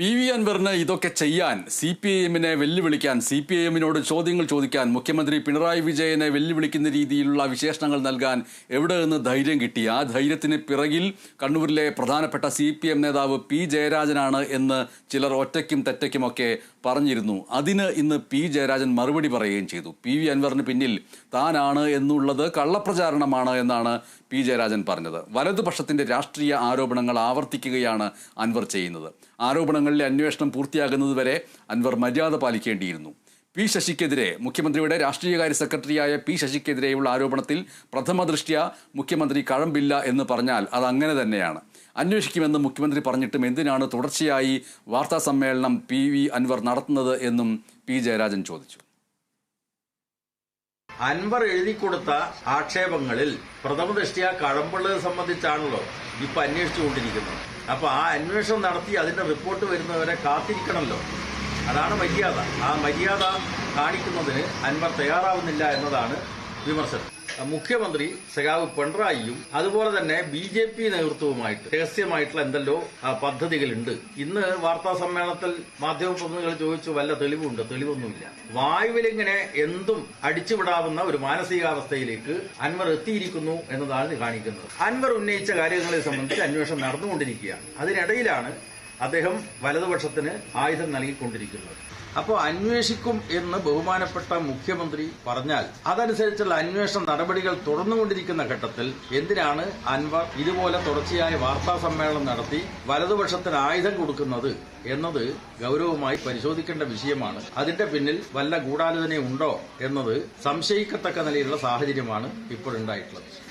P V അൻവറിന് ഇതൊക്കെ ചെയ്യാൻ സി പി ഐ എമ്മിനെ വെല്ലുവിളിക്കാൻ സി പി ഐ എമ്മിനോട് ചോദ്യങ്ങൾ ചോദിക്കാൻ മുഖ്യമന്ത്രി പിണറായി വിജയനെ വെല്ലുവിളിക്കുന്ന രീതിയിലുള്ള വിശേഷണങ്ങൾ നൽകാൻ എവിടെ നിന്ന് ധൈര്യം കിട്ടി? ആ ധൈര്യത്തിന് പിറകിൽ കണ്ണൂരിലെ പ്രധാനപ്പെട്ട സി പി എം നേതാവ് പി ജയരാജനാണ് എന്ന് ചിലർ ഒറ്റയ്ക്കും തെറ്റയ്ക്കുമൊക്കെ പറഞ്ഞിരുന്നു. അതിന് ഇന്ന് പി ജയരാജൻ മറുപടി പറയുകയും ചെയ്തു. പി വി അൻവറിന് പിന്നിൽ താനാണ് എന്നുള്ളത് കള്ളപ്രചാരണമാണ് എന്നാണ് പി ജയരാജൻ പറഞ്ഞത്. വലതുപക്ഷത്തിന്റെ രാഷ്ട്രീയ ആരോപണങ്ങൾ ആവർത്തിക്കുകയാണ് അൻവർ ചെയ്യുന്നത്. ആരോപണങ്ങളിലെ അന്വേഷണം പൂർത്തിയാകുന്നതുവരെ അൻവർ മര്യാദ പാലിക്കേണ്ടിയിരുന്നു. പി ശശിക്കെതിരെ മുഖ്യമന്ത്രിയുടെ രാഷ്ട്രീയകാര്യ സെക്രട്ടറിയായ പി ശശിക്കെതിരെയുള്ള ആരോപണത്തിൽ പ്രഥമ ദൃഷ്ട്യ മുഖ്യമന്ത്രി കഴമ്പില്ല എന്ന് പറഞ്ഞാൽ അത് അങ്ങനെ തന്നെയാണ്. അന്വേഷിക്കുമെന്ന് മുഖ്യമന്ത്രി പറഞ്ഞിട്ടും എന്തിനാണ് തുടർച്ചയായി വാർത്താ സമ്മേളനം പി വി അൻവർ നടത്തുന്നത് എന്നും പി ജയരാജൻ ചോദിച്ചു. അൻവർ എഴുതി കൊടുത്ത ആക്ഷേപങ്ങളിൽ പ്രഥമ ദൃഷ്ടിയ കഴമ്പുള്ളത് സംബന്ധിച്ചാണല്ലോ ഇപ്പൊ അന്വേഷിച്ചുകൊണ്ടിരിക്കുന്നത് അപ്പൊ ആ അന്വേഷണം നടത്തി അതിന്റെ റിപ്പോർട്ട് വരുന്നവരെ കാത്തിരിക്കണമല്ലോ അതാണ് മര്യാദ. ആ മര്യാദ കാണിക്കുന്നതിന് അൻവർ തയ്യാറാവുന്നില്ല എന്നതാണ് വിമർശനം. മുഖ്യമന്ത്രി സഖാവ് പിണറായിയും അതുപോലെ തന്നെ ബി ജെ പി നേതൃത്വവുമായിട്ട് രഹസ്യമായിട്ടുള്ള എന്തെല്ലോ പദ്ധതികളുണ്ട്. ഇന്ന് വാർത്താ സമ്മേളനത്തിൽ മാധ്യമപ്രതിനിധികൾ ചോദിച്ചു വല്ല തെളിവുണ്ട്? തെളിവൊന്നുമില്ല. വായുവിലിങ്ങനെ എന്തും അടിച്ചുവിടാവുന്ന ഒരു മാനസികാവസ്ഥയിലേക്ക് അൻവർ എത്തിയിരിക്കുന്നു എന്നതാണ് കാണിക്കുന്നത്. അൻവർ ഉന്നയിച്ച കാര്യങ്ങളെ സംബന്ധിച്ച് അന്വേഷണം നടന്നുകൊണ്ടിരിക്കുകയാണ്. അതിനിടയിലാണ് അദ്ദേഹം വലതുപക്ഷത്തിന് ആയുധം നൽകിക്കൊണ്ടിരിക്കുന്നത്. അപ്പോൾ അന്വേഷിക്കും എന്ന് ബഹുമാനപ്പെട്ട മുഖ്യമന്ത്രി പറഞ്ഞാൽ അതനുസരിച്ചുള്ള അന്വേഷണ നടപടികൾ തുടർന്നുകൊണ്ടിരിക്കുന്ന ഘട്ടത്തിൽ എന്തിനാണ് അൻവർ ഇതുപോലെ തുടർച്ചയായ വാർത്താ സമ്മേളനം നടത്തി വലതുപക്ഷത്തിന് ആയുധം കൊടുക്കുന്നത് എന്നത് ഗൗരവമായി പരിശോധിക്കേണ്ട വിഷയമാണ്. അതിന്റെ പിന്നിൽ വല്ല ഗൂഢാലോചനയുണ്ടോ എന്നത് സംശയിക്കത്തക്ക നിലയിലുള്ള സാഹചര്യമാണ് ഇപ്പോഴുണ്ടായിട്ടുള്ളത്